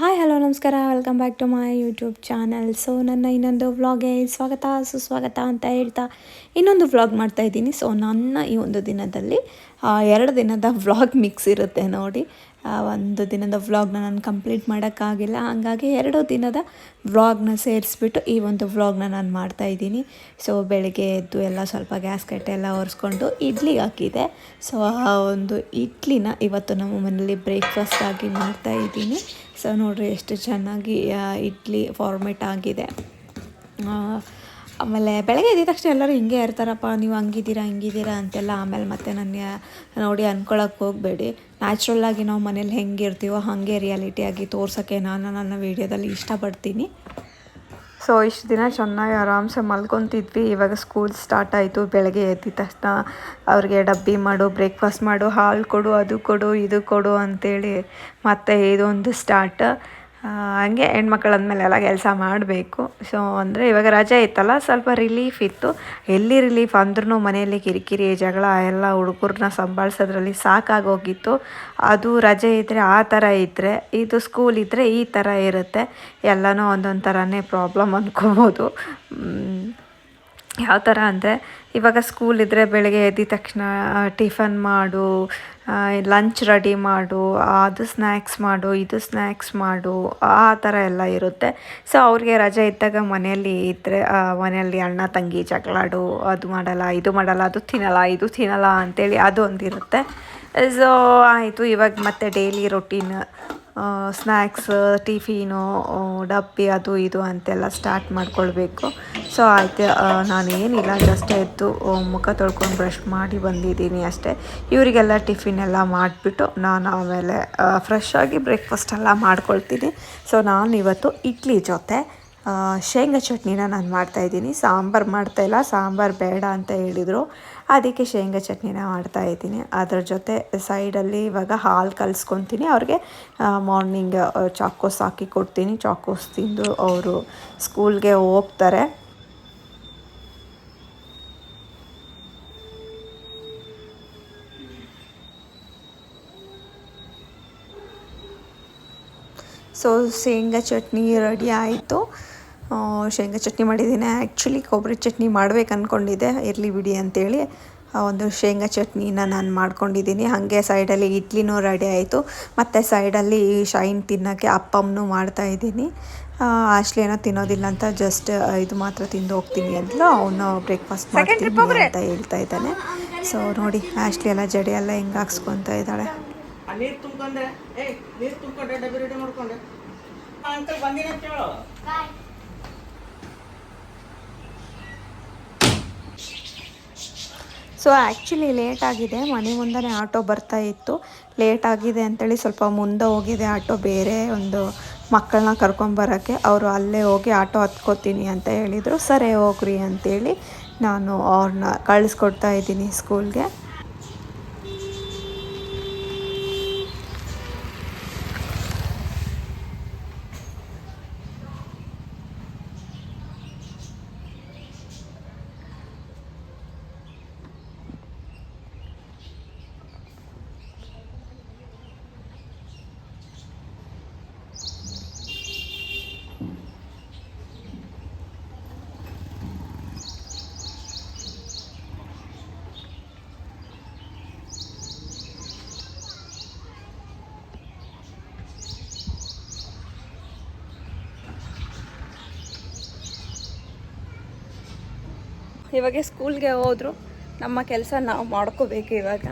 Hi hello ನಮಸ್ಕಾರ. Welcome back to my YouTube channel so ನನ್ನ ಇನ್ನೊಂದು ವ್ಲಾಗ್ಗೆ ಸ್ವಾಗತ, ಸುಸ್ವಾಗತ ಅಂತ ಹೇಳ್ತಾ ಇನ್ನೊಂದು ವ್ಲಾಗ್ ಮಾಡ್ತಾ ಇದ್ದೀನಿ. ಸೊ ನನ್ನ ಈ ಒಂದು ದಿನದಲ್ಲಿ ಎರಡು ದಿನದ ವ್ಲಾಗ್ ಮಿಕ್ಸ್ ಇರುತ್ತೆ ನೋಡಿ. ಒಂದು ದಿನದ ವ್ಲಾಗ್ನ ನಾನು ಕಂಪ್ಲೀಟ್ ಮಾಡೋಕ್ಕಾಗಿಲ್ಲ. ಹಾಗಾಗಿ ಎರಡು ದಿನದ ವ್ಲಾಗ್ನ ಸೇರಿಸ್ಬಿಟ್ಟು ಈ ಒಂದು ವ್ಲಾಗ್ನ ನಾನು ಮಾಡ್ತಾ ಇದ್ದೀನಿ. ಸೊ ಬೆಳಗ್ಗೆ ಎದ್ದು ಎಲ್ಲ ಸ್ವಲ್ಪ ಗ್ಯಾಸ್ ಕಟ್ಟೆ ಎಲ್ಲ ಒರೆಸ್ಕೊಂಡು ಇಡ್ಲಿ ಹಾಕಿದೆ. ಸೊ ಆ ಒಂದು ಇಡ್ಲಿನ ಇವತ್ತು ನಮ್ಮ ಮನೇಲಿ ಬ್ರೇಕ್ಫಾಸ್ಟ್ ಆಗಿ ಮಾಡ್ತಾ ಇದ್ದೀನಿ. ಸೊ ನೋಡಿರಿ ಎಷ್ಟು ಚೆನ್ನಾಗಿ ಇಡ್ಲಿ ಫಾರ್ಮೆಟ್ ಆಗಿದೆ. ಆಮೇಲೆ ಬೆಳಗ್ಗೆ ಎದ್ದ ತಕ್ಷಣ ಎಲ್ಲರೂ ಹಿಂಗೆ ಇರ್ತಾರಪ್ಪ, ನೀವು ಹಂಗಿದ್ದೀರಾ, ಹಿಂಗಿದ್ದೀರಾ? ಅಂತೆಲ್ಲ ಆಮೇಲೆ ಮತ್ತೆ ನನ್ನ ನೋಡಿ ಅನ್ಕೊಳಕ್ಕೆ ಹೋಗಬೇಡಿ. ನ್ಯಾಚುರಲ್ಲಾಗಿ ನಾವು ಮನೇಲಿ ಹೆಂಗೆ ಇರ್ತೀವೋ ಹಾಗೆ ರಿಯಾಲಿಟಿಯಾಗಿ ತೋರ್ಸೋಕ್ಕೆ ನಾನು ನನ್ನ ವೀಡಿಯೋದಲ್ಲಿ ಇಷ್ಟಪಡ್ತೀನಿ. ಸೊ ಇಷ್ಟು ದಿನ ಚೆನ್ನಾಗಿ ಆರಾಮ್ಸೆ ಮಲ್ಕೊತಿದ್ವಿ. ಇವಾಗ ಸ್ಕೂಲ್ ಸ್ಟಾರ್ಟ್ ಆಯಿತು. ಬೆಳಗ್ಗೆ ಎದ್ದಿದ ತಕ್ಷಣ ಅವ್ರಿಗೆ ಡಬ್ಬಿ ಮಾಡು ಬ್ರೇಕ್ಫಾಸ್ಟ್ ಮಾಡು, ಹಾಲು ಕೊಡು, ಅದು ಕೊಡು, ಇದು ಕೊಡು ಅಂತೇಳಿ ಮತ್ತೆ ಇದೊಂದು ಸ್ಟಾರ್ಟ್ ಹಂಗೆ ಹೆಣ್ಮಕ್ಳು ಅಂದಮೇಲೆ ಎಲ್ಲ ಕೆಲಸ ಮಾಡಬೇಕು. ಸೊ ಅಂದರೆ ಇವಾಗ ರಜೆ ಇತ್ತಲ್ಲ, ಸ್ವಲ್ಪ ರಿಲೀಫ್ ಇತ್ತು. ಎಲ್ಲಿ ರಿಲೀಫ್ ಅಂದ್ರೂ ಮನೆಯಲ್ಲಿ ಕಿರಿಕಿರಿ, ಜಗಳ, ಎಲ್ಲ ಹುಡುಗರನ್ನ ಸಂಭಾಳಿಸೋದ್ರಲ್ಲಿ ಸಾಕಾಗೋಗಿತ್ತು ಅದು ರಜೆ ಇದ್ದರೆ ಆ ಥರ ಇದ್ದರೆ ಇದು ಸ್ಕೂಲ್ ಇದ್ದರೆ ಈ ಥರ ಇರುತ್ತೆ. ಎಲ್ಲನೂ ಒಂದೊಂದು ಥರನೇ ಪ್ರಾಬ್ಲಮ್ ಅಂದ್ಕೋಬೋದು ಯಾವ ಥರ ಅಂದರೆ, ಇವಾಗ ಸ್ಕೂಲ್ ಇದ್ದರೆ ಬೆಳಗ್ಗೆ ಎದ್ದ ತಕ್ಷಣ ಟಿಫನ್ ಮಾಡು ಲಂಚ್ ರೆಡಿ ಮಾಡು ಅದು ಸ್ನ್ಯಾಕ್ಸ್ ಮಾಡು, ಇದು ಸ್ನ್ಯಾಕ್ಸ್ ಮಾಡು, ಆ ಥರ ಎಲ್ಲ ಇರುತ್ತೆ. ಸೊ ಅವ್ರಿಗೆ ರಜೆ ಇದ್ದಾಗ ಮನೆಯಲ್ಲಿ ಇದ್ದರೆ ಮನೆಯಲ್ಲಿ ಅಣ್ಣ, ತಂಗಿ ಜಗಳಾಡು ಅದು ಮಾಡಲ್ಲ, ಇದು ಮಾಡಲ್ಲ, ಅದು ತಿನ್ನಲ್ಲ, ಇದು ತಿನ್ನಲ್ಲ ಅಂತೇಳಿ ಅದು ಒಂದಿರುತ್ತೆ ಸೊ ಆಯಿತು, ಇವಾಗ ಮತ್ತೆ ಡೈಲಿ ರೊಟೀನ್ ಸ್ನ್ಯಾಕ್ಸ್ ಟಿಫಿನು ಡಬ್ಬಿ, ಅದು ಇದು ಅಂತೆಲ್ಲ ಸ್ಟಾರ್ಟ್ ಮಾಡ್ಕೊಳ್ಬೇಕು. ಸೊ ಆಯಿತು ನಾನು ಏನಿಲ್ಲ ಜಸ್ಟ್ ಎದ್ದು ಮುಖ ತೊಳ್ಕೊಂಡು ಬ್ರಷ್ ಮಾಡಿ ಬಂದಿದ್ದೀನಿ ಅಷ್ಟೇ. ಇವರಿಗೆಲ್ಲ ಟಿಫಿನ್ ಎಲ್ಲ ಮಾಡಿಬಿಟ್ಟು ನಾನು ಆಮೇಲೆ ಫ್ರೆಶ್ ಆಗಿ ಬ್ರೇಕ್ಫಾಸ್ಟ್ ಎಲ್ಲ ಮಾಡ್ಕೊಳ್ತೀನಿ. ಸೊ ನಾನು ಇವತ್ತು ಇಡ್ಲಿ ಜೊತೆ ಶೇಂಗಾ ಚಟ್ನಿನ ನಾನು ಮಾಡ್ತಾಯಿದ್ದೀನಿ ಸಾಂಬಾರು ಮಾಡ್ತಾಯಿಲ್ಲ ಸಾಂಬಾರು ಬೇಡ ಅಂತ ಹೇಳಿದರು. ಅದಕ್ಕೆ ಶೇಂಗಾ ಚಟ್ನಿನ ಮಾಡ್ತಾಯಿದ್ದೀನಿ ಅದ್ರ ಜೊತೆ ಸೈಡಲ್ಲಿ ಇವಾಗ ಹಾಲು ಕಲ್ಸ್ಕೊತೀನಿ. ಅವ್ರಿಗೆ ಮಾರ್ನಿಂಗ್ ಚಾಕೋಸ್ ಹಾಕಿ ಕೊಡ್ತೀನಿ. ಚಾಕೋಸ್ ತಿಂದು ಅವರು ಸ್ಕೂಲ್ಗೆ ಹೋಗ್ತಾರೆ. ಸೊ ಶೇಂಗಾ ಚಟ್ನಿ ರೆಡಿ ಆಯಿತು. ಶೇಂಗಾ ಚಟ್ನಿ ಮಾಡಿದ್ದೀನಿ. ಆ್ಯಕ್ಚುಲಿ ಕೊಬ್ಬರಿ ಚಟ್ನಿ ಮಾಡ್ಬೇಕು ಅಂದ್ಕೊಂಡಿದ್ದೆ ಇರಲಿ ಬಿಡಿ ಅಂತೇಳಿ ಆ ಒಂದು ಶೇಂಗಾ ಚಟ್ನಿನ ನಾನು ಮಾಡ್ಕೊಂಡಿದ್ದೀನಿ. ಹಾಗೆ ಸೈಡಲ್ಲಿ ಇಡ್ಲಿನೂ ರೆಡಿ ಆಯಿತು. ಮತ್ತು ಸೈಡಲ್ಲಿ ಶೈನ್ ತಿನ್ನೋಕ್ಕೆ ಅಪ್ಪಮ್ಮನೂ ಮಾಡ್ತಾಯಿದ್ದೀನಿ ಏನೋ ತಿನ್ನೋದಿಲ್ಲ ಅಂತ ಜಸ್ಟ್ ಇದು ಮಾತ್ರ ತಿಂದು ಹೋಗ್ತೀನಿ ಅಂತಲೂ ಅವನು ಬ್ರೇಕ್ಫಾಸ್ಟ್ ಮಾಡ್ತೀನಿ ಅಂತ ಹೇಳ್ತಾ ಇದ್ದಾನೆ. ಸೊ ನೋಡಿ ಆಶ್ಲಿ ಎಲ್ಲ ಜಡೆ ಎಲ್ಲ ಹೆಂಗೆ ಹಾಕ್ಸ್ಕೊತಾ ಇದ್ದಾಳೆ. ನೀರ್ ತುಂಬ್ಕೊಂಡೆ ಏ ನೀರ್ ತುಂಬ್ಕೊಂಡೆ ಡಬ್ಬಿ ರೆಡಿ ಮಾಡ್ಕೊಂಡೆ ಅಂಕಲ್ ಬಂದಿನ ಅಂತ ಹೇಳು ಸೊ ಆ್ಯಕ್ಚುಲಿ ಲೇಟ್ ಆಗಿದೆ. ಮನೆ ಮುಂದೆ ಆಟೋ ಬರ್ತಾ ಇತ್ತು. ಲೇಟ್ ಆಗಿದೆ ಅಂತೇಳಿ ಸ್ವಲ್ಪ ಮುಂದೆ ಹೋಗಿದೆ ಆಟೋ ಬೇರೆ ಒಂದು ಮಕ್ಕಳನ್ನ ಕರ್ಕೊಂಬರೋಕ್ಕೆ ಅವರು ಅಲ್ಲೇ ಹೋಗಿ ಆಟೋ ಹತ್ಕೋತೀನಿ ಅಂತ ಹೇಳಿದರು. ಸರಿ ಹೋಗ್ರಿ ಅಂತೇಳಿ ನಾನು ಅವ್ರನ್ನ ಕಳಿಸ್ಕೊಡ್ತಾ ಇದ್ದೀನಿ ಸ್ಕೂಲ್ಗೆ ಇವಾಗ ಸ್ಕೂಲ್ಗೆ ಹೋದ್ರು, ನಮ್ಮ ಕೆಲಸ ನಾವು ಮಾಡ್ಕೋಬೇಕು ಇವಾಗ.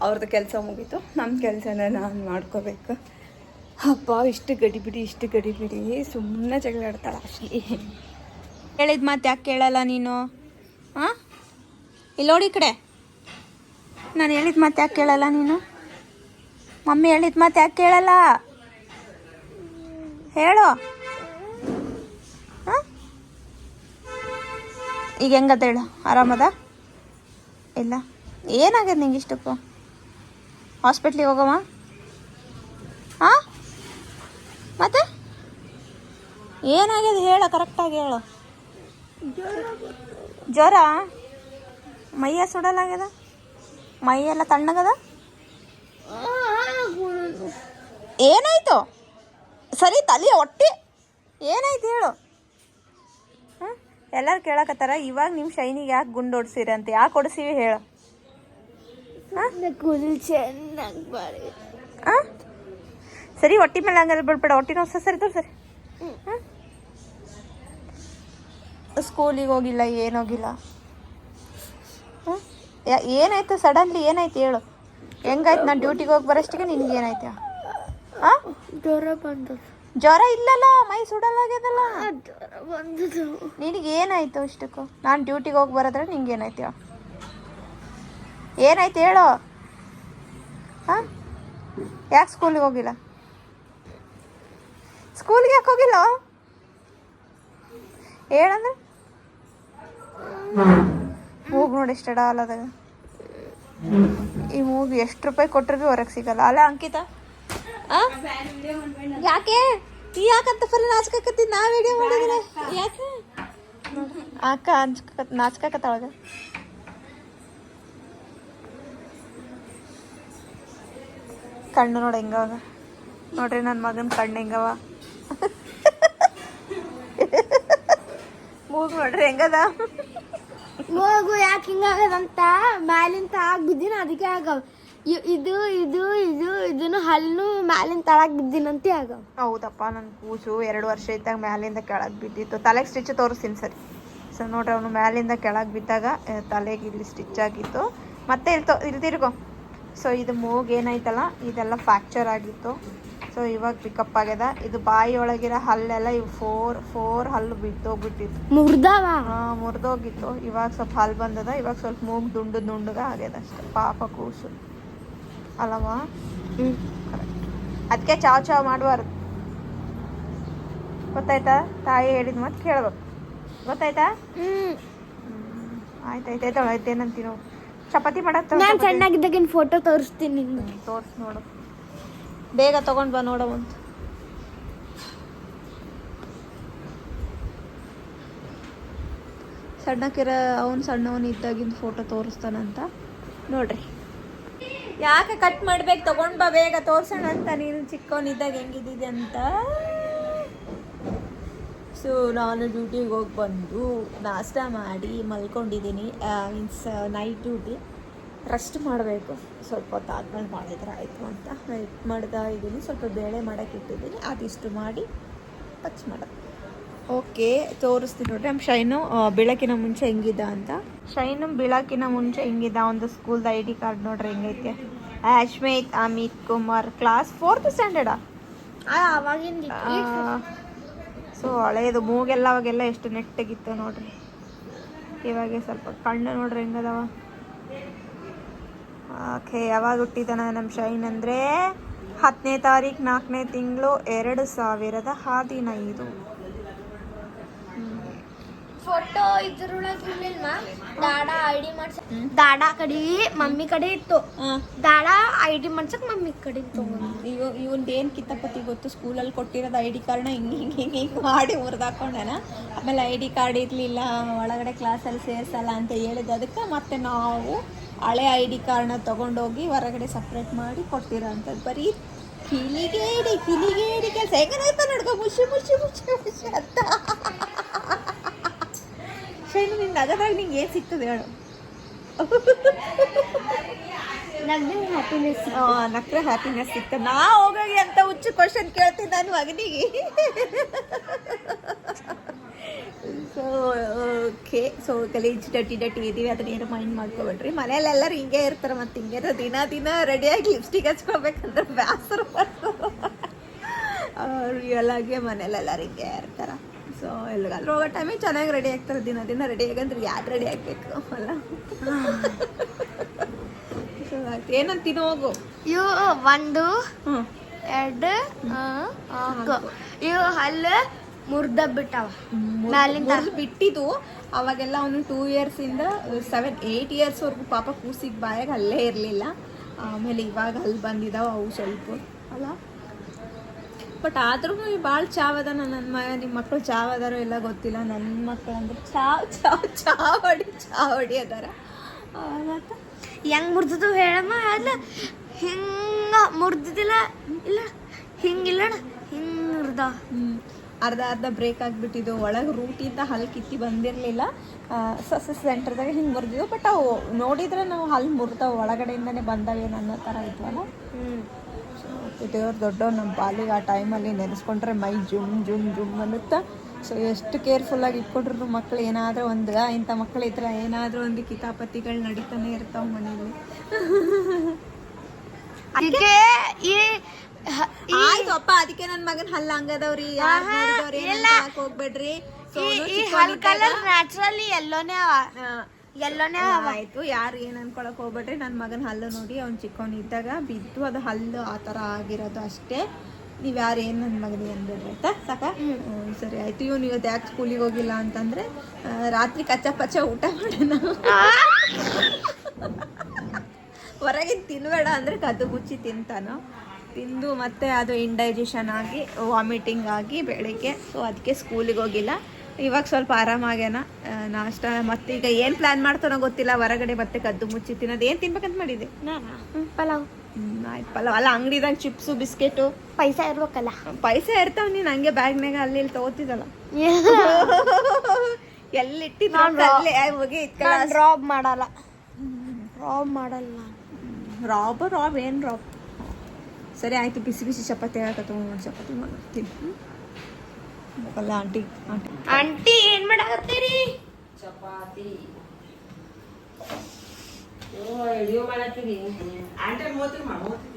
ಅವ್ರದ್ದು ಕೆಲಸ ಮುಗೀತು ನಮ್ಮ ಕೆಲಸನ ನಾನು ಮಾಡ್ಕೋಬೇಕು. ಹಬ್ಬ ಇಷ್ಟು ಗಡಿಬಿಡಿ ಇಷ್ಟು ಗಡಿಬಿಡಿ. ಸುಮ್ಮನೆ ಜಗಳ ಆಡ್ತಾಳೆ ಅಷ್ಟೇ. ಹೇಳಿದ ಮಾತು ಯಾಕೆ ಕೇಳಲ್ಲ ನೀನು? ಹಾಂ ಇಲ್ಲಿ ನೋಡಿ ಕಡೆ. ನಾನು ಹೇಳಿದ ಮಾತು ಯಾಕೆ ಕೇಳಲ್ಲ ನೀನು? ಮಮ್ಮಿ ಹೇಳಿದ ಮಾತು ಯಾಕೆ ಕೇಳಲ್ಲ? ಹೇಳು. ಈಗ ಹೆಂಗದ ಹೇಳು? ಆರಾಮದ? ಇಲ್ಲ. ಏನಾಗ್ಯದ ನಿಂಗೆ ಇಷ್ಟಪ್ಪ ಹಾಸ್ಪಿಟ್ಲಿಗೆ ಹೋಗಮ್ಮ ಹಾಂ ಮತ್ತೆ? ಏನಾಗ್ಯದ ಹೇಳ ಕರೆಕ್ಟಾಗಿ ಹೇಳು. ಜ್ವರ? ಮೈಯ ಸುಡಲಾಗ್ಯದ? ಮೈಯೆಲ್ಲ ತಣ್ಣಗದ? ಏನಾಯ್ತು? ಸರಿ ತಲೆ ಒಟ್ಟಿ ಏನಾಯ್ತು ಹೇಳು. ಎಲ್ಲರೂ ಕೇಳಕತ್ತಾರ ಇವಾಗ ನಿಮ್ಮ ಶೈನಿಗೆ ಯಾಕೆ ಗುಂಡು ಹೊಡ್ಸಿರಿ ಅಂತ ಯಾಕೆ ಹೊಡ್ಸಿವಿ ಹೇಳು. ಸರಿ ಹೊಟ್ಟಿ ಮೇಲೆ ಹಂಗಲ್ಲ ಬಿಡ್ಬೇಡ ಹೊಟ್ಟಿ ನೋವು ಸರಿ ತೋರ್ ಸರಿ ಸ್ಕೂಲಿಗೆ ಹೋಗಿಲ್ಲ ಏನೋಗಿಲ್ಲ ಏನಾಯ್ತು ಸಡನ್ಲಿ ಏನಾಯ್ತು ಹೇಳು. ಹೆಂಗಾಯ್ತು ನಾನು ಡ್ಯೂಟಿಗೆ ಹೋಗಿ ಬರೋಷ್ಟಿಗೆ ನಿನ್ಗೆ ಏನಾಯ್ತು ಹಾಂ? ಜ್ವರ ಬಂದದ. ಜ್ವರ ಇಲ್ಲಲ್ಲ ಮೈ ಸುಡಲಾಗ್ಯದಲ್ಲ? ಬಂದದು. ನಿನಗೆ ಏನಾಯ್ತು ಇಷ್ಟಕ್ಕೂ ನಾನು ಡ್ಯೂಟಿಗೆ ಹೋಗಿ ಬರೋದ್ರೆ ನಿಂಗೆ ಏನಾಯ್ತು? ಏನಾಯ್ತು ಹೇಳು? ಹಾಂ? ಯಾಕೆ ಸ್ಕೂಲಿಗೆ ಹೋಗಿಲ್ಲ? ಸ್ಕೂಲ್ಗೆ ಯಾಕೆ ಹೋಗಿಲ್ಲ? ಹೇಳಂದ್ರೆ? ಮೂಗು ನೋಡಿ ಎಷ್ಟು ಅಲ್ಲದಾಗ ಈ ಮೂಗು ಎಷ್ಟು ರೂಪಾಯಿ ಕೊಟ್ಟರು ಭೀ ಹೊರಗೆ ಸಿಗಲ್ಲ. ಅಲ್ಲ ಅಂಕಿತ? ಯಾಕೆ? ಈ ಯಾಕಂತ ಫುಲ್ ನಾಚ್ಕಾಕತ್ತಿ? ನಾ ವಿಡಿಯೋ ಮಾಡಿದ್ರೆ? ಯಾಕೆ? ಅಕ್ಕ ಅಂಚ್ಕ ನಾಚ್ಕಕತ್ತಾಳಗ ಕಣ್ಣು ನೋಡಿ ಹೆಂಗವಾಗ ನೋಡ್ರಿ ನನ್ನ ಮಗನ ಕಣ್ಣು ಹೆಂಗವ ಮೂಗು ನೋಡ್ರಿ ಹೆಂಗದ ಮೂಗು ಯಾಕೆ ಹಿಂಗಾಗದಂತ ಮ್ಯಾಲಿನ ತಾಳಗ್ ಬಿದ್ದಿನ ಅದಕ್ಕೆ ಆಗವ. ಇದು ಇದು ಇದು ಇದನ್ನು ಹಲ್ಲು ಮ್ಯಾಲಿನ ತಳಕ್ ಬಿದ್ದಿನಂತೆ ಆಗ. ಹೌದಪ್ಪ ನನ್ನ ಕೂಸು ಎರಡು ವರ್ಷ ಇದ್ದಾಗ ಮ್ಯಾಲಿಂದ ಕೆಳಗೆ ಬಿದ್ದಿತ್ತು. ತಲೆಗೆ ಸ್ಟಿಚ್ ತೋರಿಸ್ತೀನಿ ಸರಿ. ಸೊ ನೋಡ್ರಿ ಅವನು ಮ್ಯಾಲಿಂದ ಕೆಳಗೆ ಬಿದ್ದಾಗ ತಲೆಗೆ ಇಲ್ಲಿ ಸ್ಟಿಚ್ ಆಗಿತ್ತು. ಮತ್ತೆ ಇಲ್ಲಿ ತೊ ಇಲ್ಲಿ ತಿರ್ಗೋ. ಸೊ ಇದು ಮೂಗ್ ಏನಾಯ್ತಲ್ಲ ಇದೆಲ್ಲ ಫ್ರ್ಯಾಕ್ಚರ್ ಆಗಿತ್ತು. ಸೊ ಇವಾಗ ಪಿಕಪ್ ಆಗ್ಯದ. ಇದು ಬಾಯಿ ಒಳಗಿರೋ ಹಲ್ಲೆಲ್ಲ ಇವು ಫೋರ್ ಫೋರ್ ಹಲ್ಲು ಬಿದ್ದೋಗ್ಬಿಟ್ಟಿತ್ತು. ಮುರ್ದಾವ? ಮುರಿದೋಗಿತ್ತು. ಇವಾಗ ಸ್ವಲ್ಪ ಹಲ್ಲು ಬಂದದ. ಇವಾಗ ಸ್ವಲ್ಪ ಮೂಗು ದುಂಡು ದುಂಡುಗ ಆಗ್ಯದ ಅಷ್ಟೆ. ಪಾಪ ಕೂಸು. ಅಲ್ಲವಾ ಅದಕ್ಕೆ ಚಾವ್ ಚಾವ್ ಮಾಡಬಾರ್ದು. ಗೊತ್ತಾಯ್ತಾ? ತಾಯಿ ಹೇಳಿದ ಮತ್ತೆ ಕೇಳ್ಬೇಕು. ಗೊತ್ತಾಯ್ತಾ? ಹ್ಮ್ ಆಯ್ತು ಆಯ್ತು ಆಯ್ತು ನಾವು? ಚಪಾತಿ ಮಾಡಕ್ ನಾನ್ ಸಣ್ಣಾಗಿದ್ದಾಗಿನ ಫೋಟೋ ತೋರಿಸ್ತೀನಿ ನಿಂಗೆ. ತೋರಿಸಿ ನೋಡು. ಬೇಗ ತೊಗೊಂಡು ಬಾ ನೋಡವಂತ ಸಣ್ಣಕ್ಕಿರೋ ಅವನು ಸಣ್ಣವನು ಇದ್ದಾಗಿಂದ ಫೋಟೋ ತೋರಿಸ್ತಾನಂತ. ನೋಡ್ರಿ. ಯಾಕೆ ಕಟ್ ಮಾಡ್ಬೇಕು? ತಗೊಂಡ್ ಬಾ ಬೇಗ, ತೋರ್ಸೋಣ ಅಂತ. ನೀನು ಚಿಕ್ಕವನಿದ್ದಾಗ ಹೆಂಗಿದ್ದಿದೆ ಅಂತ. ಸೊ ನಾನು ಡ್ಯೂಟಿಗೆ ಹೋಗಿ ಬಂದು ನಾಷ್ಟ ಮಾಡಿ ಮಲ್ಕೊಂಡಿದ್ದೀನಿ. ಮೀನ್ಸ್ ನೈಟ್ ಡ್ಯೂಟಿ ರೆಸ್ಟ್ ಮಾಡಬೇಕು. ಸ್ವಲ್ಪ ಹೊತ್ತು ಆದ್ಮೇಲೆ ಮಾಡಿದ್ರೆ ಆಯಿತು ಅಂತ ವೆಯ್ಟ್ ಮಾಡ್ತಾ ಇದ್ದೀನಿ. ಸ್ವಲ್ಪ ಬೇಳೆ ಮಾಡೋಕ್ಕಿಟ್ಟಿದ್ದೀನಿ ಅದಿಷ್ಟು ಮಾಡಿ ಟಚ್ ಮಾಡೋದು ಓಕೆ ತೋರಿಸ್ತೀನಿ ನೋಡ್ರಿ. ನಮ್ಮ ಶೈನು ಬೆಳಕಿನ ಮುಂಚೆ ಹೆಂಗಿದ್ದ ಅಂತ. ಶೈನು ಬೆಳಕಿನ ಮುಂಚೆ ಹೆಂಗಿದ್ದ ಒಂದು ಸ್ಕೂಲ್ದ ಐ ಡಿ ಕಾರ್ಡ್ ನೋಡ್ರಿ ಹೆಂಗೈತೆ. ಅಶ್ಮಿತ್ ಅಮಿತ್ ಕುಮಾರ್ ಕ್ಲಾಸ್ ಫೋರ್ತ್ ಸ್ಟ್ಯಾಂಡರ್ಡಾ. ಸೊ ಹಳೆಯದು ಮೂಗೆಲ್ಲ ಅವಾಗೆಲ್ಲ ಎಷ್ಟು ನೆಟ್ಟಗಿತ್ತು ನೋಡ್ರಿ. ಇವಾಗ ಸ್ವಲ್ಪ ಕಣ್ಣು ನೋಡ್ರಿ ಹೆಂಗದವ. ಓಕೆ ಯಾವಾಗ ಹುಟ್ಟಿದಾನ ನಮ್ಮ ಶೈನ್ ಅಂದರೆ ಹತ್ತನೇ ತಾರೀಕು ನಾಲ್ಕನೇ ತಿಂಗಳು ಎರಡು ಸಾವಿರದ ಹದಿನೈದು. ಫೋಟೋ ಇದ್ರೊಳಗೆ ದಾಡಾ ಐ ಡಿ ಮಾಡ್ಸ ದಾಡಾ ಕಡೆ ಮಮ್ಮಿ ಕಡೆ ಇತ್ತು. ದಾಡಾ ಐ ಡಿ ಮಾಡ್ಸಕ್ ಮಮ್ಮಿ ಕಡೆ ಇತ್ತು. ಇವ ಇವನ್ ಏನು ಕಿತ್ತಪತಿ ಗೊತ್ತು? ಸ್ಕೂಲಲ್ಲಿ ಕೊಟ್ಟಿರೋದು ಐ ಡಿ ಕಾರ್ಡ್ನ ಹಿಂಗೆ ಹಿಂಗೆ ಹಿಂಗೆ ಹಿಂಗೆ ಮಾಡಿ ಮುರಿದಾಕೊಂಡನ ಆಮೇಲೆ ಐ ಡಿ ಕಾರ್ಡ್ ಇರಲಿಲ್ಲ ಒಳಗಡೆ ಕ್ಲಾಸಲ್ಲಿ ಸೇರಿಸಲ್ಲ ಅಂತ ಹೇಳಿದ ಅದಕ್ಕೆ ಮತ್ತೆ ನಾವು ಹಳೆ ಐ ಡಿ ಕಾರ್ಡ್ನ ತೊಗೊಂಡೋಗಿ ಹೊರಗಡೆ ಸಪ್ರೇಟ್ ಮಾಡಿ ಕೊಟ್ಟಿರೋ ಅಂಥದ್ದು ಬರೀ ಕಿಲಿಗೇಡಿ ಕಿಲಿಗೇಡಿ ಕೆಲಸ. ಹೆಂಗನಾಯ್ತ ನೋಡ್ಕೊ? ಮುಷಿ ಮುಷಿ ಮುಷಿ ಮುಷಿ ಅಂತ. ಶೈನು ನಿನ್ನ ನಗದಾಗ ನಿಂಗೆ ಏನು ಸಿಗ್ತದೆ ಹೇಳು. ನಂಗೆ ಹ್ಯಾಪಿನೆಸ್ ನಕ್ರೆ ಹ್ಯಾಪಿನೆಸ್ ಸಿಗ್ತದೆ. ನಾ ಹೋಗಿ ಅಂತ ಹುಚ್ಚು ಕ್ವಶನ್ ಕೇಳ್ತೀನಿ ನಾನು ಮಗನಿಗೆ ಸೊ ಓಕೆ ಸೊ ಗಲೀಜ್ ಡಟ್ಟಿ ಡಟ್ಟಿ ಇದೀವಿ ಅದನ್ನ ಏನು ಮೈಂಡ್ ಮಾಡ್ಕೊಬೇಡ್ರಿ. ಮನೆಯಲ್ಲೆಲ್ಲರೂ ಹಿಂಗೆ ಇರ್ತಾರೆ ಮತ್ತು ಹಿಂಗೆ ದಿನ ದಿನ ರೆಡಿಯಾಗಿ ಲಿಪ್ಸ್ಟಿಕ್ ಹಚ್ಕೋಬೇಕಂದ್ರೆ ಬೇಸರ ರಿಯಲ್ ಆಗಿ ಮನೇಲೆಲ್ಲರೂ ಹಿಂಗೆ ಇರ್ತಾರೆ. ಎಲ್ಲಿಗಾದ್ರೂ ಹೋಗೋ ಟೈಮಿಗೆ ಚೆನ್ನಾಗಿ ರೆಡಿ ಆಗ್ತಾರೆ ದಿನ ದಿನ ರೆಡಿ ಆಗಂದ್ರೆ ಯಾರು ರೆಡಿ ಆಗಬೇಕು ಅಲ್ಲ? ಏನಂತ ಏನಂತೀನಿ ಹೋಗು. ಇವು ಒಂದು ಎರಡು ನಾಲ್ಕು. ಇವು ಹಲ್ಲು ಮುರ್ದ ಬಿಟ್ಟವ ಮ್ಯಾಲಿಂದ. ಬಿಟ್ಟಿದ್ದು ಅವಾಗೆಲ್ಲ ಅವನು ಟೂ ಇಯರ್ಸಿಂದ ಸೆವೆನ್ ಏಯ್ಟ್ ಇಯರ್ಸ್ವರೆಗೂ ಪಾಪ ಕೂಸಿಗೆ ಬಾಯಾಗ ಅಲ್ಲೇ ಇರಲಿಲ್ಲ. ಆಮೇಲೆ ಇವಾಗ ಅಲ್ಲಿ ಬಂದಿದ್ದಾವೆ ಅವು ಸ್ವಲ್ಪ ಅಲ್ಲ? ಬಟ್ ಆದ್ರೂ ಭಾಳ ಚಾವ್ ಅದ ನನ್ನ ಮಗ ನಿಮ್ಮ ಮಕ್ಕಳು ಚಾವ್ ಅದಾರೋ ಇಲ್ಲ ಗೊತ್ತಿಲ್ಲ. ನನ್ನ ಮಕ್ಕಳು ಅಂದ್ರೆ ಚಾವ್ ಚಾವ್ ಚಾವಡಿ ಚಾವಡಿ ಅದಾರ. ಹೆಂಗ್ ಮುರ್ದದು ಹೇಳಮ್ಮ? ಅಲ್ಲ ಹಿಂಗ ಮುರ್ದಿದ್ದಿಲ್ಲ. ಇಲ್ಲ ಹಿಂಗಿಲ್ಲ ಹಿಂಗ್ ಮುರ್ದ. ಹ್ಮ್. ಅರ್ಧ ಅರ್ಧ ಬ್ರೇಕ್ ಆಗಿಬಿಟ್ಟಿದ್ದು. ಒಳಗೆ ರೂಟಿಂದ ಹಲ್ಲು ಕಿತ್ತಿ ಬಂದಿರಲಿಲ್ಲ. ಸಸ ಸೆಂಟರ್ದಾಗ ಹಿಂಗೆ ಮುರಿದಿದ್ದು. ಬಟ್ ಅವು ನೋಡಿದ್ರೆ ನಾವು ಹಲ್ಲು ಮುರಿದವು. ಒಳಗಡೆಯಿಂದನೇ ಬಂದವೇನು ಅನ್ನೋ ಥರ ಇದ್ವಲ್ಲ. ಹ್ಮ್ ದೇವ್ರು ದೊಡ್ಡವ್ರು ನಮ್ಮ ಪಾಲಿಗೆ ಆ ಟೈಮಲ್ಲಿ ನೆನೆಸ್ಕೊಂಡ್ರೆ ಮೈ ಜುಮ್ ಜುಮ್ ಜುಮ್ ಅನ್ನುತ್ತಾ? ಸೊ ಎಷ್ಟು ಕೇರ್ಫುಲ್ಲಾಗಿ ಇಟ್ಕೊಂಡ್ರು ಮಕ್ಳು ಏನಾದರೂ ಒಂದು ಇಂಥ ಮಕ್ಕಳು ಇದ್ರೆ ಏನಾದರೂ ಒಂದು ಕಿತಾಪತಿಗಳು ನಡೀತಾನೆ ಇರ್ತಾವೆ ಮನೇಲಿ. ಅದಕ್ಕೆ ಈ ಆಯ್ತು ಅಪ್ಪ ಅದಕ್ಕೆ ನನ್ನ ಮಗನ ಹಲ್ಲ ಹಂಗದವ್ರಿ ಹೋಗ್ಬೇಡ್ರಿ. ಈ- ಹಲ್ ಕಲರ್ ನ್ಯಾಚುರಲಿ ಎಲ್ಲೋನೇ ಎಲ್ಲೋನೇ ಆಯ್ತು. ಯಾರು ಏನ್ ಅನ್ಕೊಳಕ್ ಹೋಗ್ಬೇಡ್ರಿ. ನನ್ನ ಮಗನ ಹಲ್ಲು ನೋಡಿ ಅವ್ನು ಚಿಕ್ಕವನ್ ಇದ್ದಾಗ ಬಿದ್ದು ಅದು ಹಲ್ಲು ಆ ಥರ ಆಗಿರೋದು ಅಷ್ಟೇ. ನೀವು ಯಾರು ಏನು ನನ್ನ ಮಗನಿಗೆ ಅಂದ್ಬಿಡ್ರಿ ಆಯ್ತಾ? ಸಾಕ? ಸರಿ ಆಯ್ತು. ಇವ್ನು ಇವತ್ತು ಯಾಕೆ ಸ್ಕೂಲಿಗೆ ಹೋಗಿಲ್ಲ ಅಂತಂದ್ರೆ ರಾತ್ರಿ ಕಚ್ಚ ಪಚ್ಚ ಊಟ ಮಾಡೋಣ. ಹೊರಗಿನ ತಿನ್ಬೇಡ ಅಂದ್ರೆ ಕದ್ದು ಗುಚ್ಚಿ ತಿಂತಾನೋ? ತಿಂದು ಮತ್ತೆ ಅದು ಇಂಡೈಜೆಷನ್ ಆಗಿ ವಾಮಿಟಿಂಗ್ ಆಗಿ ಬೆಳಿಗ್ಗೆ. ಸೊ ಅದಕ್ಕೆ ಸ್ಕೂಲಿಗೆ ಹೋಗಿಲ್ಲ. ಇವಾಗ ಸ್ವಲ್ಪ ಆರಾಮಾಗ್ಯಾನ ನಾಷ್ಟ ಮತ್ತೆ ಈಗ ಏನು ಪ್ಲ್ಯಾನ್ ಮಾಡ್ತಾನೋ ಗೊತ್ತಿಲ್ಲ. ಹೊರಗಡೆ ಮತ್ತೆ ಕದ್ದು ಮುಚ್ಚಿ ತಿನ್ನೋದು. ಏನು ತಿನ್ಬೇಕಂತ ಮಾಡಿದೆ ಪಲಾವ್. ಆಯ್ತು ಪಲಾವ್. ಅಲ್ಲ ಅಂಗಡಿದಾಗ ಚಿಪ್ಸು ಬಿಸ್ಕೆಟು. ಪೈಸಾ ಇರ್ಬೇಕಲ್ಲ. ಪೈಸಾ ಇರ್ತಾವ ನೀನು. ಹಂಗೆ ಬ್ಯಾಗ್ನಾಗ ಅಲ್ಲಿ ಇಲ್ಲಿ ತಗೋತಿದ್ದಲ್ಲ. ಎಲ್ಲಿಟ್ಟಿ ಹೋಗಿ ರಾಬ್ ಮಾಡಲ್ಲ. ರಾಬ್ ಮಾಡಲ್ಲ ರಾಬ್ ರಾಬ್ ಏನು ರಾಬ್ ಸರಿ ಆಯ್ತು. ಬಿಸಿ ಬಿಸಿ ಚಪಾತಿ ಆಗ ತಗೊಂಡ್ ಚಪಾತಿ ಮಾಡ್ತೀನಿ. ಅಲ್ಲ ಆಂಟಿ ಆಂಟಿ ಆಂಟಿ ಏನ್ ಮಾಡಾಕತ್ತೀರಿ ಆಂಟಿ ಮೂವತ್ತಿ ಮಾಡಿ ಮೂವತ್ತಿ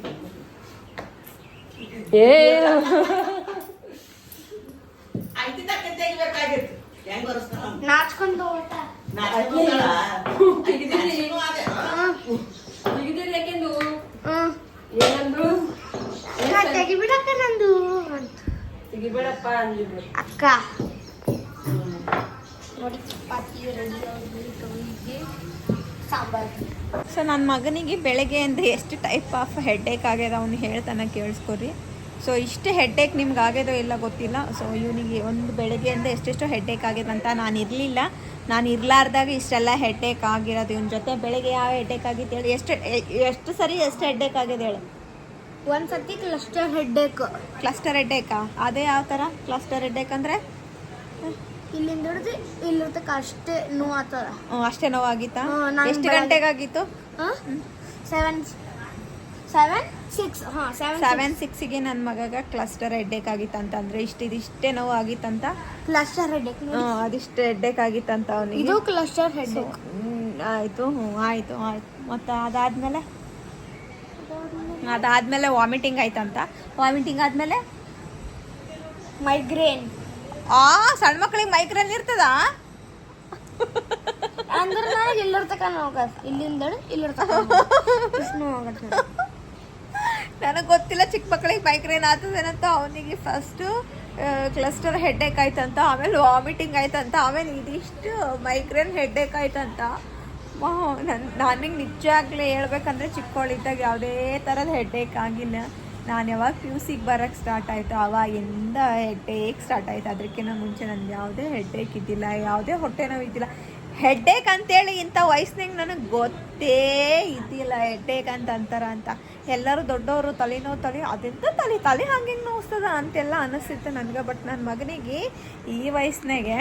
ಆಂಟಿ ತಕ್ಕ ತೆಗಿಬೇಕಾಗಿತ್ತು ಹೆಂಗ್ ಬರಸ್ತಾರ ನಾಚ್ಕೊಂಡು ಊಟ ಹ್ಮ್ ನಾ ತೆಗಿಬಿಡಕ್ಕ ನಂದು ಅಂತ ಅಕ್ಕ. ನೋಡಿ ಚಪಾತಿ ರೆಡಿ ಆಗಿ ಸಾಂಬಾರ್. ಸೊ ನನ್ನ ಮಗನಿಗೆ ಬೆಳಗ್ಗೆ ಅಂದರೆ ಎಷ್ಟು ಟೈಪ್ ಆಫ್ ಹೆಡ್ಡೇಕ್ ಆಗ್ಯದ ಅವ್ನು ಹೇಳ್ತಾನೆ ಕೇಳಿಸ್ಕೊರಿ. ಸೊ ಇಷ್ಟು ಹೆಡ್ಡೇಕ್ ನಿಮ್ಗೆ ಆಗ್ಯದೋ ಇಲ್ಲ ಗೊತ್ತಿಲ್ಲ. ಸೊ ಇವನಿಗೆ ಒಂದು ಬೆಳಗ್ಗೆ ಅಂದರೆ ಎಷ್ಟೆಷ್ಟು ಹೆಡ್ಡೇಕ್ ಆಗ್ಯದಂತ ನಾನು ಇರಲಿಲ್ಲ. ನಾನು ಇರಲಾರ್ದಾಗ ಇಷ್ಟೆಲ್ಲ ಹೆಡ್ಡೇಕ್ ಆಗಿರೋದು. ಇವನ ಜೊತೆ ಬೆಳಗ್ಗೆ ಯಾವ ಹೆಡ್ಡೇಕ್ ಆಗಿತ್ತು ಹೇಳಿ. ಎಷ್ಟು ಎಷ್ಟು ಸರಿ ಎಷ್ಟು ಹೆಡ್ಡೇಕ್ ಆಗಿದೆ ಹೇಳಿ. ಒಂದ್ ಸತಿ ಕ್ಲಸ್ಟರ್ ಹೆಡ್ಡೇಕ್ ಕ್ಲಸ್ಟರ್ ಹೆಡ್ಡೇಕಾ ಅದೇ ಯಾವ ತರ? ಕ್ಲಸ್ಟರ್ ಹೆಡ್ಡೇಕ್ ಅಂದ್ರೆ? ಇಲ್ಲಿಂದ ಹಿಡಿದು ಇಲ್ಲಿರ್ತಕ್ಕ ಅಷ್ಟೇ ನೋವು ಆತದ ಅಷ್ಟೇ ನೋವಾಗಿತ್ತಾ? ಎಷ್ಟು ಬೆಳಗ್ಗೆ- ಗಂಟೆಗೆ ಆಗಿತ್ತು ಸೆವೆನ್ ಸೆವೆನ್ ಸಿಕ್ಸ್ ಹಾಂ ಸೆವೆನ್ ಸೆವೆನ್ ಸಿಕ್ಸಿಗೆ ನನ್ನ ಮಗಗ ಕ್ಲಸ್ಟರ್ ಹೆಡ್ಡೇಕ್ ಆಗಿತ್ತಂತ ಅಂದರೆ ಇಷ್ಟು ಇದಿಷ್ಟೇ ನೋವು ಆಗಿತ್ತಂತ ಕ್ಲಸ್ಟರ್ ಹೆಡ್ಡೇಕ್ ಅದಿಷ್ಟ ಅದಿಷ್ಟು ಹೆಡ್ಡೇಕ್ ಆಗಿತ್ತಂತ ಅವನಿಗೆ. ಇದು ಕ್ಲಸ್ಟರ್ ಹೆಡ್ಡೇಕ್ ಆಯಿತು ಹ್ಞೂ ಆಯಿತು ಆಯ್ತು. ಮತ್ತು ಅದಾದಮೇಲೆ? ಅದಾದಮೇಲೆ ವಾಮಿಟಿಂಗ್ ಆಯ್ತಂತ. ವಾಮಿಟಿಂಗ್ ಆದಮೇಲೆ ಮೈಗ್ರೇನ್ ಆ ಸಣ್ಣ ಮಕ್ಕಳಿಗೆ ಮೈಗ್ರೇನ್ ಇರ್ತದ? ಅಂದ್ರೆ ನನಗೆ ನೋವಾಗ ಇಲ್ಲಿಂದ ಇಷ್ಟು ನನಗೆ ಗೊತ್ತಿಲ್ಲ ಚಿಕ್ಕ ಮಕ್ಕಳಿಗೆ ಮೈಗ್ರೇನ್ ಆಗ್ತದೇನಂತ ಅವನಿಗೆ ಫಸ್ಟು ಕ್ಲಸ್ಟರ್ ಹೆಡ್ಡೇಕ್ ಆಯ್ತಂತ ಆಮೇಲೆ ವಾಮಿಟಿಂಗ್ ಆಯ್ತಂತ ಆಮೇಲೆ ಇದಿಷ್ಟು ಮೈಗ್ರೇನ್ ಹೆಡ್ಡೇಕ್ ಆಯ್ತಂತ. ನನ್ನ ನನಗೆ ನಿಜವಾಗ್ಲೇ ಹೇಳ್ಬೇಕಂದ್ರೆ ಚಿಕ್ಕವಳಿದ್ದಾಗ ಯಾವುದೇ ಥರದ ಹೆಡ್ಡೇಕ್ ಆಗಿಲ್ಲ ನಾನು ಯಾವಾಗ ಪಿ ಯು ಬರೋಕ್ಕೆ ಸ್ಟಾರ್ಟ್ ಆಯಿತು ಅವಾಗಿಂದ ಹೆಡ್ಡೇಕ್ ಸ್ಟಾರ್ಟ್ ಆಯಿತು. ಅದಕ್ಕಿಂತ ಮುಂಚೆ ನನಗೆ ಯಾವುದೇ ಹೆಡ್ಡೇಕ್ ಇದ್ದಿಲ್ಲ, ಯಾವುದೇ ಹೊಟ್ಟೆ ನೋವು ಇದ್ದಿಲ್ಲ. ಹೆಡ್ಡೇಕ್ ಅಂತೇಳಿ ಇಂಥ ವಯಸ್ಸಿನಾಗ ನನಗೆ ಗೊತ್ತೇ ಇದ್ದಿಲ್ಲ. ಹೆಡ್ಡೇಕ್ ಅಂತ ಅಂತಾರ ಅಂತ. ಎಲ್ಲರೂ ದೊಡ್ಡವರು ತಲೆನೋವು, ತಲೆ ಅದೆಂತ ತಲೆ ತಲೆ ಹಂಗೆ ನೋಸ್ತದ ಅಂತೆಲ್ಲ ಅನ್ನಿಸ್ತಿತ್ತು ನನಗೆ. ಬಟ್ ನನ್ನ ಮಗನಿಗೆ ಈ ವಯಸ್ಸಿನಾಗೆ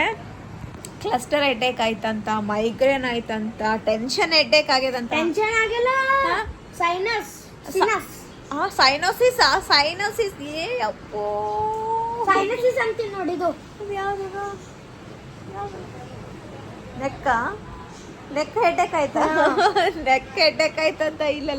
ಕ್ಲಸ್ಟರ್ ಹೆಡ್ಡೇಕ್ ಆಯ್ತಂತ ಮೈಗ್ರೇನ್ ಆಯ್ತಂತ ಟೆನ್ಷನ್ ಹೆಡ್ಡೇಕ್ ಆಗ್ಯದಂತ. ಟೆನ್ಷನ್ ಆಗಿಲ್ಲ ಸೈನಸ್ ಸಿನಸ್ ಆ ಸೈನೋಸಿಸ್ ಆ ಸೈನೋಸಿಸ್ ಏ ಅಪ್ಪೋ. ಸೈನಸಿಸ್ ಅಂತೀನಿ ನೋಡಿದು ಯಾವ್ದು ನೆಕ್ಕ ನೆಕ್ ಹೆಡ್ಡೇಕ್ ಆಯ್ತಾ? ನೆಕ್ ಹೆಡ್ಡೇಕ್ ಆಯ್ತಂತ ಇಲ್ಲೆಲ್ಲ.